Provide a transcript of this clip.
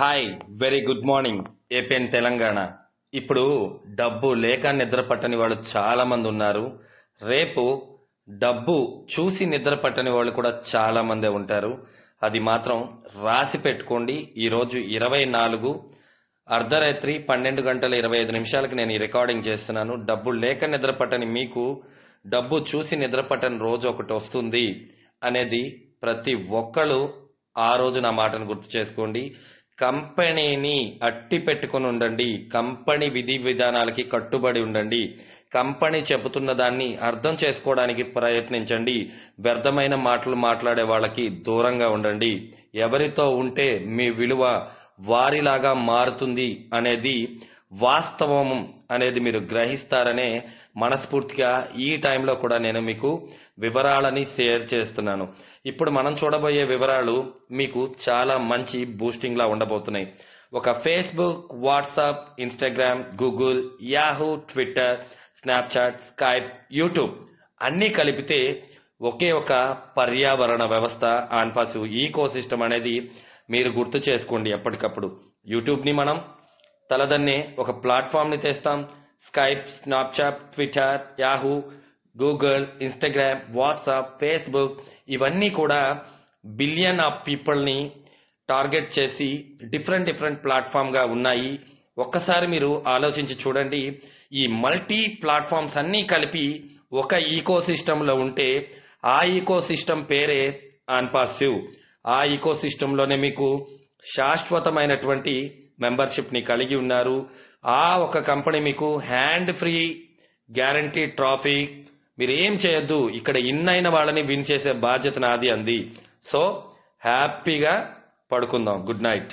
Hi very good morning AP and Telangana ఇప్పుడు డబ్బు లేక నిద్ర పట్టని వాళ్ళు చాలామంది ఉన్నారు. రేపు డబ్బు చూసి నిద్ర పట్టని వాళ్ళు కూడా చాలా మందే ఉంటారు. అది మాత్రం రాసి పెట్టుకోండి. ఈరోజు ఇరవై నాలుగు అర్ధరాత్రి పన్నెండు గంటల ఇరవై ఐదు నిమిషాలకు నేను ఈ రికార్డింగ్ చేస్తున్నాను. డబ్బు లేక నిద్ర పట్టని మీకు డబ్బు చూసి నిద్ర పట్టని రోజు ఒకటి వస్తుంది అనేది ప్రతి ఒక్కళ్ళు ఆ రోజు నా మాటను గుర్తు చేసుకోండి. కంపెనీని అట్టి పెట్టుకొని ఉండండి. కంపెనీ విధి విధానాలకి కట్టుబడి ఉండండి. కంపెనీ చెబుతున్న దాన్ని అర్థం చేసుకోవడానికి ప్రయత్నించండి. వ్యర్థమైన మాటలు మాట్లాడే వాళ్ళకి దూరంగా ఉండండి. ఎవరితో ఉంటే మీ విలువ వారిలాగా మారుతుంది అనేది వాస్తవం అనేది మీరు గ్రహిస్తారనే మనస్ఫూర్తిగా ఈ టైంలో కూడా నేను మీకు వివరాలని షేర్ చేస్తున్నాను. ఇప్పుడు మనం చూడబోయే వివరాలు మీకు చాలా మంచి బూస్టింగ్ లా ఉండబోతున్నాయి. ఒక Facebook WhatsApp Instagram Google Yahoo Twitter Snapchat Skype YouTube అన్నీ కలిపితే ఒకే ఒక పర్యావరణ వ్యవస్థ ఆన్పాసు ఈకో సిస్టమ్ అనేది మీరు గుర్తు చేసుకోండి ఎప్పటికప్పుడు. యూట్యూబ్ని మనం తలదన్నే ఒక ప్లాట్ఫామ్ని తెస్తాం. Skype Snapchat Twitter Yahoo Google Instagram WhatsApp Facebook ఇవన్నీ కూడా బిలియన్ ఆఫ్ పీపుల్ని టార్గెట్ చేసి డిఫరెంట్ డిఫరెంట్ ప్లాట్ఫామ్గా ఉన్నాయి. ఒక్కసారి మీరు ఆలోచించి చూడండి. ఈ మల్టీ ప్లాట్ఫామ్స్ అన్నీ కలిపి ఒక ఈకో సిస్టంలో ఉంటే ఆ ఈకో సిస్టమ్ పేరే ఆన్పాసివ్ ఆ ఈకో సిస్టంలోనే మీకు శాశ్వతమైనటువంటి మెంబర్షిప్ని కలిగి ఉన్నారు. ఆ ఒక కంపెనీ మీకు హ్యాండ్ ఫ్రీ గ్యారంటీ ట్రాఫీ మీరు ఏం చేయొద్దు ఇక్కడ ఇన్నైన వాళ్ళని విన్ చేసే బాధ్యత నాది అంది. సో హ్యాపీగా పడుకుందాం. Good night.